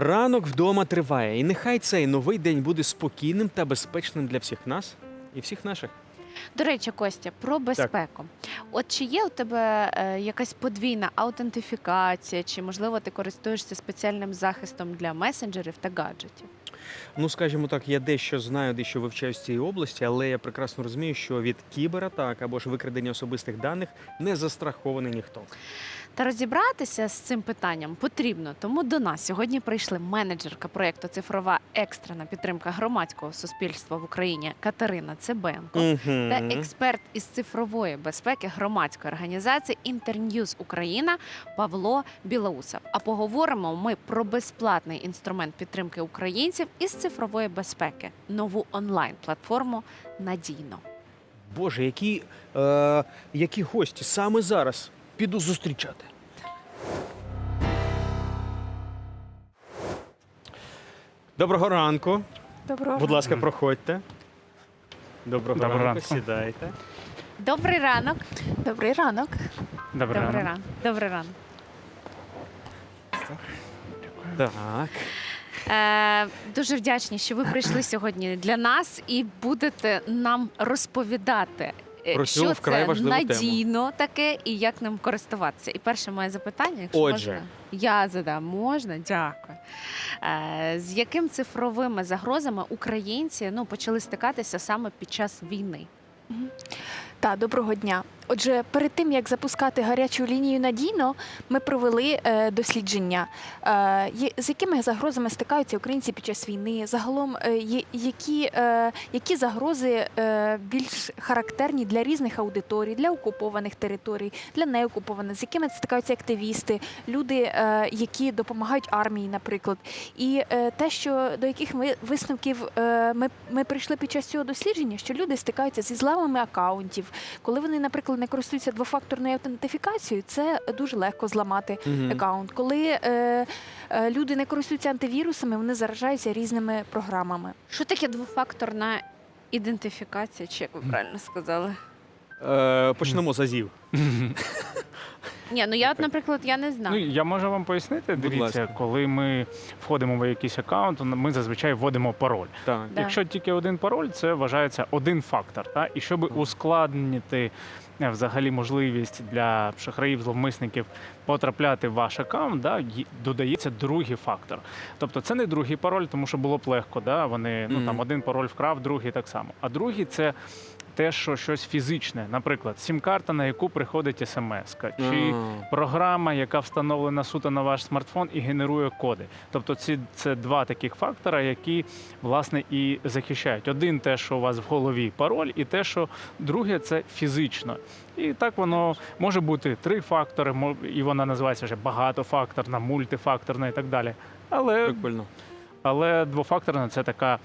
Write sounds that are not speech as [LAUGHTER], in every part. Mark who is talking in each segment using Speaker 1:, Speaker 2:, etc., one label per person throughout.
Speaker 1: Ранок вдома триває, і нехай цей новий день буде спокійним та безпечним для всіх нас і всіх наших.
Speaker 2: До речі, Костя, про безпеку. От чи є у тебе е, якась подвійна аутентифікація, чи можливо ти користуєшся спеціальним захистом для месенджерів та гаджетів?
Speaker 1: Ну, скажімо так, я дещо знаю, дещо вивчаю з цієї області, але я прекрасно розумію, що від кібератак або ж викрадення особистих даних не застрахований ніхто.
Speaker 2: Та розібратися з цим питанням потрібно. Тому до нас сьогодні прийшли менеджерка проєкту Цифрова екстрена підтримка громадського суспільства в Україні Катерина Цебенко. Та експерт із цифрової безпеки громадської організації Інтерньюз Україна Павло Білоусов. А поговоримо ми про безплатний інструмент підтримки українців із цифрової безпеки, нову онлайн-платформу Надійно.
Speaker 1: Боже, які, е, які гості саме зараз піду зустрічати. Доброго ранку.
Speaker 3: Доброго.
Speaker 1: Будь ласка, проходьте. Доброго,
Speaker 4: Доброго
Speaker 1: ранку.
Speaker 4: ранку.
Speaker 1: Сідайте.
Speaker 2: Добрий ранок.
Speaker 3: Добрий ранок.
Speaker 4: Добрий
Speaker 2: Добрий
Speaker 4: ранок.
Speaker 2: ранок. Добрий ранок.
Speaker 1: Так.
Speaker 2: Е, дуже вдячні, що ви прийшли сьогодні для нас і будете нам розповідати. Е,
Speaker 1: Про цю
Speaker 2: що
Speaker 1: вкрай
Speaker 2: це
Speaker 1: важливу тему.
Speaker 2: надійно таке і як ним користуватися. І перше моє запитання, якщо
Speaker 1: Отже.
Speaker 2: можна, я задам. Можна? Дякую. Е, з якими цифровими загрозами українці ну, почали стикатися саме під час війни?
Speaker 3: Та доброго дня. Отже, перед тим як запускати гарячу лінію надійно, ми провели е, дослідження, е, з якими загрозами стикаються українці під час війни. Загалом, е, які, які загрози більш характерні для різних аудиторій, для окупованих територій, для неокупованих, з якими стикаються активісти, люди, які допомагають армії, наприклад. І те, що до яких ми висновків ми, ми прийшли під час цього дослідження, що люди стикаються зі зламами акаунтів, коли вони, наприклад, не користуються двофакторною аутентифікацією, це дуже легко зламати аккаунт. Коли е, е, люди не користуються антивірусами, вони заражаються різними програмами.
Speaker 2: Що таке двофакторна ідентифікація, чи як ви правильно сказали?
Speaker 1: Е, почнемо з азів. [LAUGHS]
Speaker 2: Ні, ну я, от, наприклад, я не
Speaker 4: Ну,
Speaker 2: знаю.
Speaker 4: я можу вам пояснити. Дивіться,
Speaker 1: ласка.
Speaker 4: коли ми входимо в якийсь аккаунт, ми зазвичай вводимо пароль.
Speaker 1: Так.
Speaker 2: Да.
Speaker 4: Якщо тільки один пароль, це вважається один фактор. Та? І щоб ускладнити е, взагалі можливість для шахраїв, зловмисників потрапляти в ваш аккаунт, да, додається другий фактор. Тобто це не другий пароль, тому що було б легко. Да? Вони ну там один пароль вкрав, другий так само. А другий це. Те, що щось фізичне, наприклад, сім-карта, на яку приходить смс, чи
Speaker 1: А.
Speaker 4: програма, яка встановлена суто на ваш смартфон і генерує коди. Тобто, ці це два таких фактора, які власне і захищають. Один те, що у вас в голові пароль, і те, що друге це фізично. І так воно може бути три фактори, і вона називається вже багатофакторна, мультифакторна і так далі. Але
Speaker 1: Прикольно.
Speaker 4: але двофакторна це така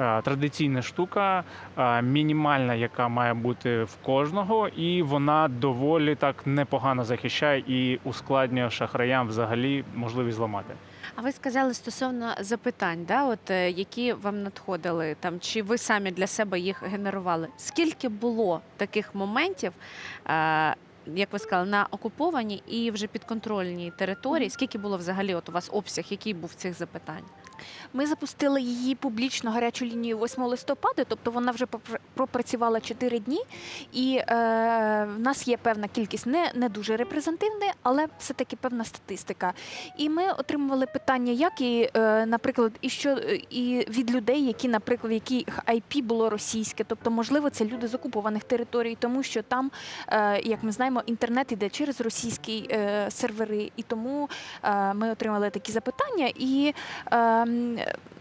Speaker 4: е, традиційна штука, е, мінімальна, яка має бути в кожного, і вона доволі так непогано захищає і ускладнює шахраям взагалі можливість зламати.
Speaker 2: А ви сказали стосовно запитань, да, от е, які вам надходили там, чи ви самі для себе їх генерували? Скільки було таких моментів, е, як ви сказали, на окупованій і вже підконтрольній території? Скільки було взагалі от у вас обсяг, який був цих запитань?
Speaker 3: Ми запустили її публічно гарячу лінію 8 листопада, тобто вона вже пропрацювала 4 дні, і е, в нас є певна кількість не, не дуже репрезентативна, але все-таки певна статистика. І ми отримували питання, як і, е, наприклад, і що е, і від людей, які, наприклад, яких IP було російське, тобто, можливо, це люди з окупованих територій, тому що там, е, як ми знаємо, інтернет іде через російські е, сервери, і тому е, ми отримали такі запитання. І е,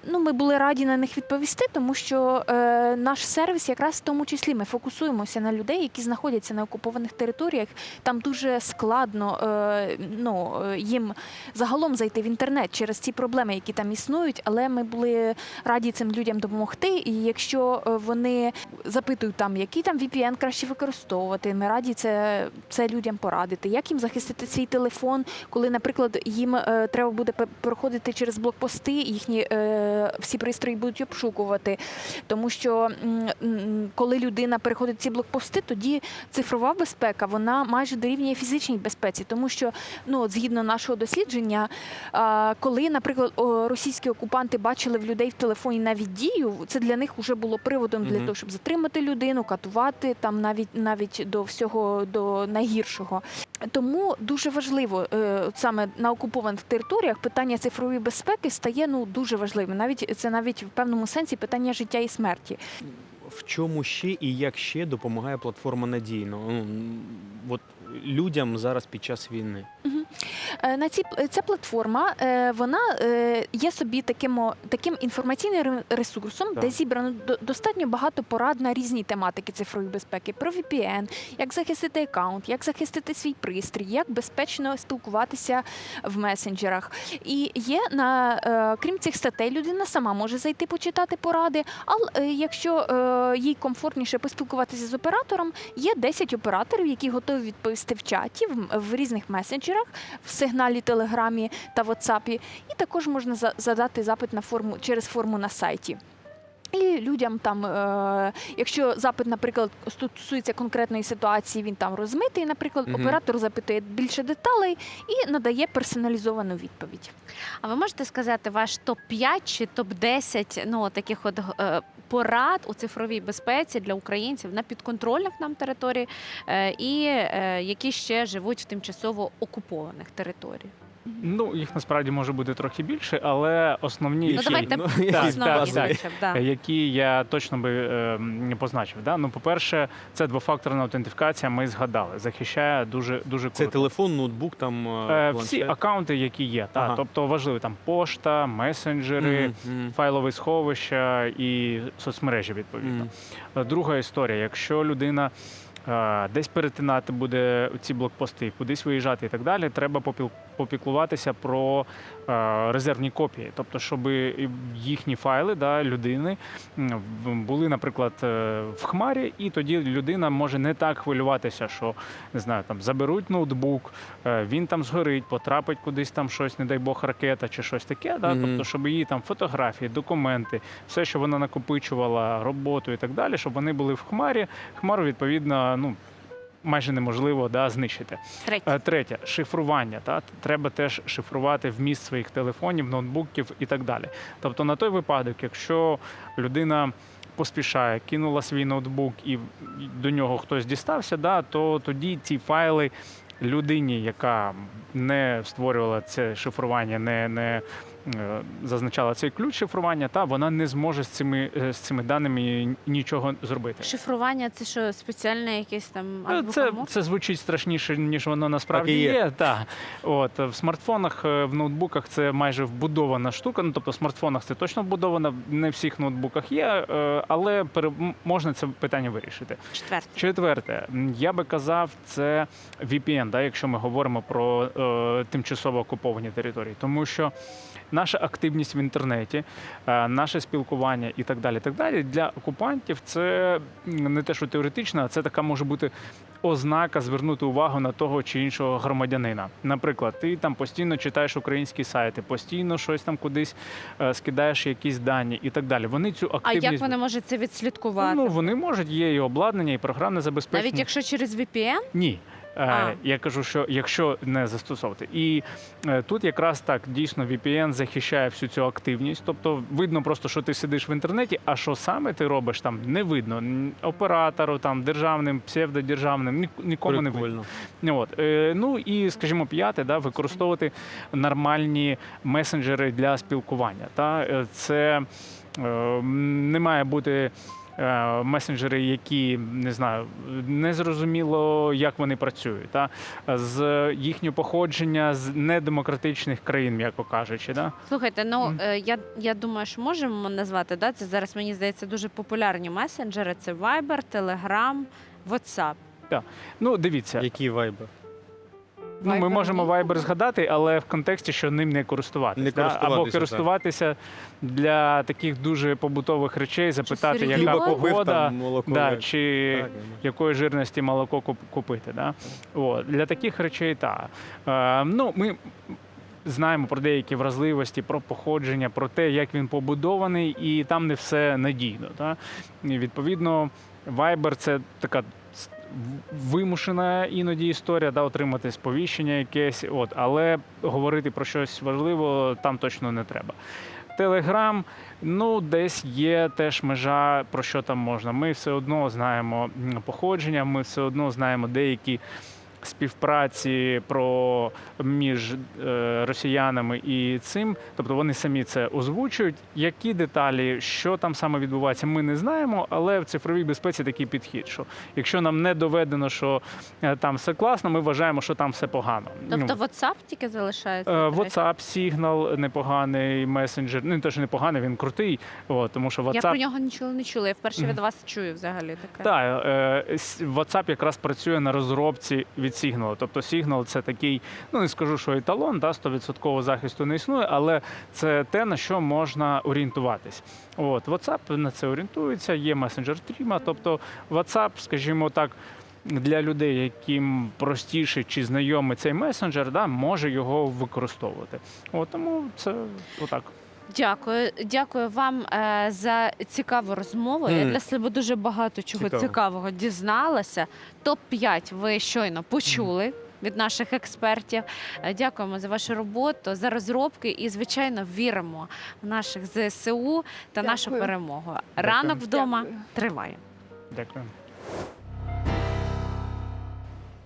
Speaker 3: Ну, ми були раді на них відповісти, тому що е, наш сервіс, якраз в тому числі, ми фокусуємося на людей, які знаходяться на окупованих територіях. Там дуже складно е, ну, е, їм загалом зайти в інтернет через ці проблеми, які там існують. Але ми були раді цим людям допомогти. І якщо е, вони запитують там, який там VPN краще використовувати, ми раді це, це людям порадити, як їм захистити свій телефон, коли, наприклад, їм е, треба буде проходити через блокпости, їхні е, всі пристрої будуть обшукувати. Тому що коли людина переходить ці блокпости, тоді цифрова безпека вона майже дорівнює фізичній безпеці, тому що ну от згідно нашого дослідження, коли, наприклад, російські окупанти бачили в людей в телефоні навіть дію, це для них вже було приводом для
Speaker 1: Мгм.
Speaker 3: того, щоб затримати людину, катувати там навіть навіть до всього до найгіршого. Тому дуже важливо е, саме на окупованих територіях питання цифрової безпеки стає ну дуже важливим. Навіть це навіть в певному сенсі питання життя і смерті.
Speaker 1: В чому ще і як ще допомагає платформа надійно? Ну, от людям зараз під час війни.
Speaker 3: Е, На ці ця платформа е, вона е, є собі таким, таким інформаційним ре- ресурсом, де зібрано достатньо багато порад на різні тематики цифрової безпеки, про VPN, як захистити аккаунт, як захистити свій пристрій, як безпечно спілкуватися в месенджерах. І є на е, крім цих статей, людина сама може зайти почитати поради. Але якщо е, їй комфортніше поспілкуватися з оператором, є 10 операторів, які готові відповісти в чаті в, в різних месенджерах, в сигналі Телеграмі та Ватсапі. І також можна за- задати запит на форму через форму на сайті. І людям там, е, якщо запит, наприклад, стосується конкретної ситуації, він там розмитий, наприклад,
Speaker 1: Мгм.
Speaker 3: оператор запитує більше деталей і надає персоналізовану відповідь.
Speaker 2: А ви можете сказати ваш топ 5 чи топ 10 ну таких от е, порад у цифровій безпеці для українців на підконтрольних нам території е, і які ще живуть в тимчасово окупованих територіях?
Speaker 4: Ну, їх насправді може бути трохи більше, але основні,
Speaker 2: Ну
Speaker 4: які,
Speaker 2: давайте
Speaker 1: ну, [LAUGHS]
Speaker 4: так,
Speaker 2: основні
Speaker 4: так, так.
Speaker 2: хоча б, да.
Speaker 4: які я точно би е, не позначив. Да? Ну, по-перше, це двофакторна аутентифікація, ми згадали, захищає дуже дуже
Speaker 1: Це
Speaker 4: круто.
Speaker 1: телефон, ноутбук, там
Speaker 4: Е,
Speaker 1: е,
Speaker 4: всі
Speaker 1: планшет.
Speaker 4: акаунти, які є, та,
Speaker 1: Ага.
Speaker 4: тобто важливі там пошта, месенджери,
Speaker 1: мгм.
Speaker 4: файлові сховища і соцмережі відповідно.
Speaker 1: Мгм.
Speaker 4: Е, Друга історія: якщо людина е, десь перетинати буде ці блокпости, кудись виїжджати і так далі, треба попіл- попіклуватися про е, резервні копії, тобто, щоб їхні файли да, людини були, наприклад, е, в хмарі, і тоді людина може не так хвилюватися, що не знаю, там заберуть ноутбук, е, він там згорить, потрапить кудись там щось, не дай Бог, ракета чи щось таке. Да?
Speaker 1: Мгм.
Speaker 4: Тобто, щоб її там фотографії, документи, все, що вона накопичувала, роботу і так далі, щоб вони були в хмарі. Хмару, відповідно, ну. Майже неможливо да, знищити.
Speaker 2: Третє.
Speaker 4: Е, Третє шифрування. Та треба теж шифрувати вміст своїх телефонів, ноутбуків і так далі. Тобто, на той випадок, якщо людина поспішає, кинула свій ноутбук і до нього хтось дістався, да, то тоді ці файли людині, яка не створювала це шифрування, не, не е, зазначала цей ключ шифрування, та вона не зможе з цими, е, з цими даними нічого зробити.
Speaker 2: Шифрування це що спеціальне якесь там
Speaker 4: Е, Це, це звучить страшніше, ніж воно насправді
Speaker 1: Так і є.
Speaker 4: є. Та. От, в смартфонах, в ноутбуках це майже вбудована штука. Ну, тобто в смартфонах це точно вбудовано, не в всіх ноутбуках є, але пере- можна це питання вирішити.
Speaker 2: Четверте.
Speaker 4: Четверте, я би казав, це VPN, да, якщо ми говоримо про е, тимчасово окуповані території, тому що наша активність в інтернеті, е, наше спілкування і так далі, так далі для окупантів це не те, що теоретично, а це така може бути ознака звернути увагу на того чи іншого громадянина. Наприклад, ти там постійно читаєш українські сайти, постійно щось там кудись е, скидаєш якісь дані і так далі. Вони цю
Speaker 2: А як вони можуть це відслідкувати?
Speaker 4: Ну, вони можуть, є і обладнання, і програмне забезпечення.
Speaker 2: Навіть якщо через VPN?
Speaker 4: Ні. Е,
Speaker 2: А.
Speaker 4: Я кажу, що якщо не застосовувати, і е, тут якраз так дійсно VPN захищає всю цю активність. Тобто видно просто, що ти сидиш в інтернеті, а що саме ти робиш там не видно. Оператору, там державним, псевдодержавним, ні- нікому не видно. От е, ну і скажімо, п'яте, да, використовувати нормальні месенджери для спілкування. Та це не має бути. Е, Месенджери, які не знаю, незрозуміло, як вони працюють, та з їхнього походження з недемократичних країн, м'яко кажучи, да?
Speaker 2: Слухайте, ну е, я, я думаю, що можемо назвати да? Це зараз мені здається дуже популярні месенджери. Це Viber, Telegram, WhatsApp.
Speaker 4: Ну, дивіться,
Speaker 1: Які вайби?
Speaker 4: Ну, ми можемо? Viber згадати, але в контексті, що ним не користуватися.
Speaker 1: Не
Speaker 4: да? або
Speaker 1: користуватися,
Speaker 4: користуватися для таких дуже побутових речей, запитати,
Speaker 2: серйозно?
Speaker 4: яка
Speaker 1: купив,
Speaker 4: погода,
Speaker 1: там молоко.
Speaker 4: да,
Speaker 1: як-
Speaker 4: чи
Speaker 1: Так,
Speaker 4: якої жирності молоко куп- купити. Да? От, для таких речей так. Е, ну, ми знаємо про деякі вразливості, про походження, про те, як він побудований, і там не все надійно. Та? І відповідно, Viber – це така вимушена іноді історія, да, отримати сповіщення якесь, от, але говорити про щось важливе там точно не треба. Телеграм, ну десь є теж межа, про що там можна. Ми все одно знаємо походження, ми все одно знаємо деякі співпраці про між е, росіянами і цим. Тобто вони самі це озвучують. Які деталі, що там саме відбувається, ми не знаємо. Але в цифровій безпеці такий підхід, що якщо нам не доведено, що е, там все класно, ми вважаємо, що там все погано. Ну,
Speaker 2: Тобто WhatsApp тільки залишається?
Speaker 4: Е? WhatsApp, Signal непоганий месенджер. Ну, не те, що непоганий, він крутий. От, тому що
Speaker 2: Я про нього нічого не чула. Я вперше від вас чую взагалі таке.
Speaker 4: Так, WhatsApp якраз працює на розробці від Signal. Тобто Signal це такий, ну не скажу, що еталон, да, 100% захисту не існує, але це те, на що можна орієнтуватись. От, WhatsApp на це орієнтується, є месенджер Тріма. Тобто WhatsApp, скажімо так. Для людей, яким простіше чи знайомий цей месенджер, да, може його використовувати. От, тому це отак.
Speaker 2: Дякую, дякую вам е, за цікаву розмову. Я
Speaker 1: Мгм.
Speaker 2: для себе дуже багато чого
Speaker 1: Цікаво.
Speaker 2: цікавого дізналася. Топ 5 ви щойно почули. Від наших експертів Е, дякуємо за вашу роботу, за розробки і, звичайно, віримо в наших ЗСУ та нашу
Speaker 3: Дякую.
Speaker 2: перемогу. Ранок
Speaker 4: Дякую.
Speaker 2: вдома
Speaker 3: Дякую.
Speaker 2: триває.
Speaker 4: Дякую.